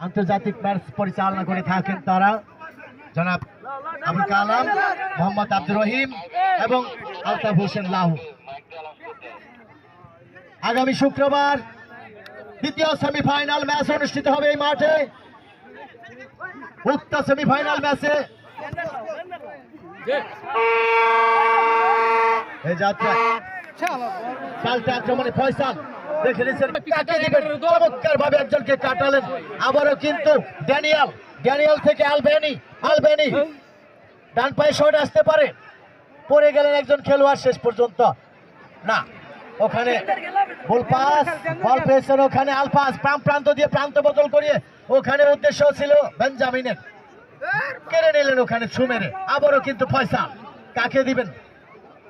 আন্তর্জাতিক ম্যাচ পরিচালনা করে থাকেন তারা। জনাব আবুল কালাম, মোহাম্মদ আব্দুর রহিম এবং আলতাফ হোসেন লাহু। আগামী শুক্রবার দ্বিতীয় সেমিফাইনাল ম্যাচ অনুষ্ঠিত হবে এই মাঠে। উক্ত সেমিফাইনাল ম্যাচে এই যাত্রা পাল্টা আক্রমণে ফয়সাল। দেখে নিচ্ছেন। কাকে দিবেন। চমৎকার ভাবে একজনকে কাটালেন। আবারও কিন্তু ড্যানিয়াল। ড্যানিয়াল থেকে আলবেনি। আলবেনি। ডান পায়ে শট আসতে পারে। পড়ে গেলেন একজন খেলোয়াড় শেষ পর্যন্ত। না ওখানে বল পাস বল পেয়েছেন ওখানে আলপাস প্রাম প্রান্ত দিয়ে প্রান্ত বদল করিয়ে ওখানে উদ্দেশ্য ছিল বেঞ্জামিনের। কেড়ে নিলেন ওখানে ছুমেরে আবারও কিন্তু ফয়সাল। কাকে দিবেন?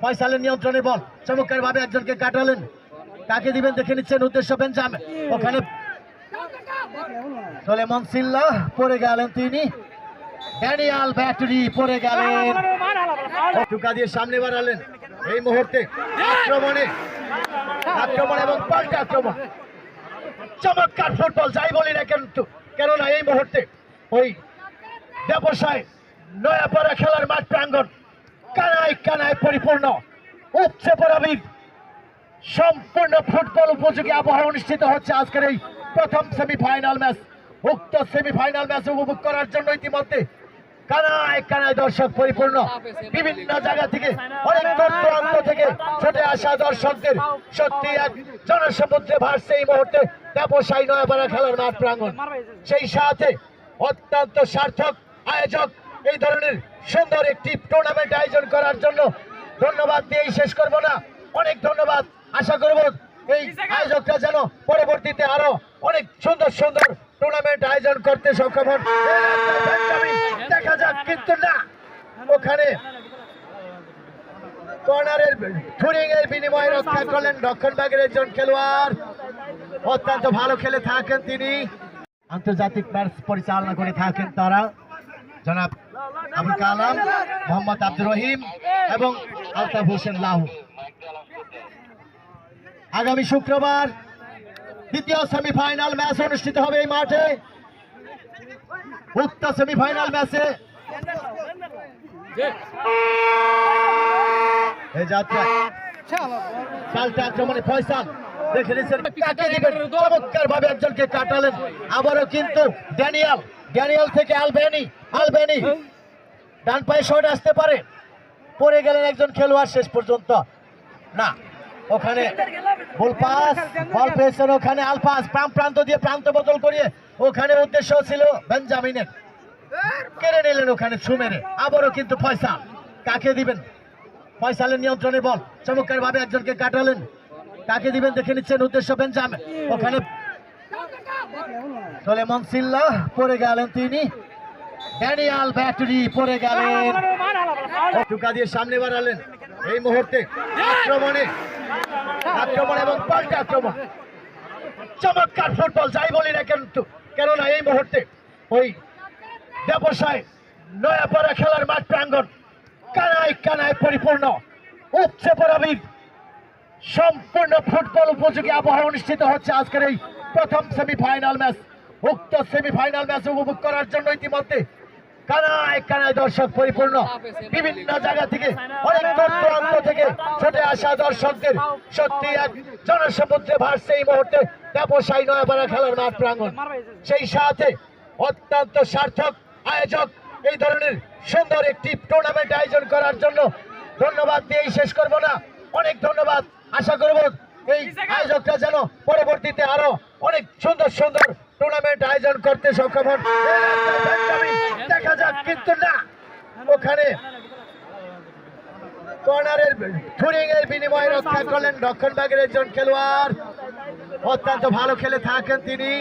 ফয়সালের নিয়ন্ত্রণে বল। চমৎকার ভাবে একজনকে কাটালেন। কাকে দিবেন দেখে নিচ্ছেন উদ্দেশ্য বেঞ্জামিন ওখানে সোলেমন সিল্লা পড়ে গেলেন তিনি। ড্যানিয়াল ব্যাটারি পড়ে গেলেন। টুকা দিয়ে সামনে বাড়ালেন। এই মুহূর্তে আক্রমণে, আক্রমণ এবং পাল্টা আক্রমণ। চমৎকার ফুটবল, যাই বলি না কেন কেননা এই মুহূর্তে ওই ব্যবসায় নয়াপাড়া খেলার মাঠ প্রাঙ্গণ কানায় কানায় পরিপূর্ণ উচ্চে পরাবিক সম্পূর্ণ ফুটবল উপযোগী আবহাওয়া অনুষ্ঠিত হচ্ছে আজকের এই প্রথম সেমিফাইনাল ম্যাচ উক্ত সেমিফাইনাল ম্যাচ উপভোগ করার জন্য ইতিমধ্যে কানায় কানায় দর্শক পরিপূর্ণ। বিভিন্ন জায়গা থেকে অনেক দূর দূরান্ত থেকে ছুটে আসা দর্শকদের সত্যি এক জনসমুদ্রে ভাসছে এই মুহূর্তে ব্যবসায়ী নয়াপাড়া খেলার মাঠ প্রাঙ্গণ। সেই সাথে অত্যন্ত সার্থক আয়োজক এই ধরনের সুন্দর একটি টুর্নামেন্ট আয়োজন করার জন্য ধন্যবাদ দিয়েই শেষ করব না। অনেক ধন্যবাদ। আশা করব এই আয়োজকরা যেন পরবর্তীতে আরও অনেক সুন্দর সুন্দর টুর্নামেন্ট আয়োজন করতে সক্ষম হন। দেখা যাক, কিন্তু না। ওখানে কর্নারের থুরিং এর বিনিময়ে রক্ষা করলেন রক্ষণভাগের একজন খেলোয়াড়। অত্যন্ত ভালো খেলে থাকেন তিনি। আন্তর্জাতিক ম্যাচ পরিচালনা করে থাকেন তারা। জনাব আবুল কালাম, মোহাম্মদ আব্দুর রহিম এবং আলতাফ হোসেন লাহু। আগামী শুক্রবার দ্বিতীয় সেমিফাইনাল ম্যাচ অনুষ্ঠিত হবে এই মাঠে। উক্ত সেমিফাইনাল ম্যাচে আবারও কিন্তু ড্যানিয়াল ড্যানিয়াল থেকে আলবেনি আলবেনি ডান পায়ে শট আসতে পারে। পড়ে গেলেন একজন খেলোয়াড় শেষ পর্যন্ত। না ওখানে বল পাস বল পেয়েছেন ওখানে আলপাস প্রাম প্রান্ত দিয়ে প্রান্ত বদল করিয়ে ওখানে উদ্দেশ্য ছিল বেঞ্জামিনের। কেড়ে নিলেন ওখানে ছুমেরে আবারও কিন্তু ফয়সাল। কাকে দিবেন? ফয়সালের নিয়ন্ত্রণে বল চমৎকার ভাবে একজনকে কাটালেন। কাকে দিবেন দেখে নিচ্ছেন উদ্দেশ্য বেঞ্জামিন। ওখানে সোলেমন সিল্লা পড়ে গেলেন তিনি। ড্যানিয়াল ব্যাটারি পড়ে গেলেন। টুকা দিয়ে সামনে বাড়ালেন। এই মুহূর্তে আক্রমণে, আক্রমণ এবং পাল্টা আক্রমণ। চমৎকার ফুটবল যাই বলি না কেন কেননা এই মুহূর্তে ওই ব্যবসায় নয়াপাড়া খেলার মাঠ প্রাঙ্গণ কানায় কানায় পরিপূর্ণ। উচ্চে পরাবিক সম্পূর্ণ ফুটবল উপযোগী আবহাওয়া অনুষ্ঠিত হচ্ছে আজকের এই প্রথম সেমিফাইনাল ম্যাচ উক্ত সেমিফাইনাল ম্যাচ উপভোগ করার জন্য ইতিমধ্যে কানায় কানায় দর্শক পরিপূর্ণ। বিভিন্ন জায়গা থেকে, অনেক দূর দূরান্ত থেকে ছুটে আসা দর্শকদের সত্যি এক জনসমুদ্রে ভাসছে এই মুহূর্তে ব্যবসায়ী নয়াপাড়া খেলার মাঠ প্রাঙ্গণ। সেই সাথে অত্যন্ত সার্থক আয়োজক এই ধরনের সুন্দর একটি টুর্নামেন্ট আয়োজন করার জন্য ধন্যবাদ দিয়েই শেষ করব না। অনেক ধন্যবাদ। আশা করব এই আয়োজকরা যেন পরবর্তীতে আরও অনেক সুন্দর সুন্দর টুর্নামেন্ট আয়োজন করতে সক্ষম হন। দেখা যাক, কিন্তু না। ওখানে কর্নারের থুরিং এর বিনিময়ে রক্ষা করলেন রক্ষণবাগের একজন খেলোয়াড়। অত্যন্ত ভালো খেলে থাকেন তিনি।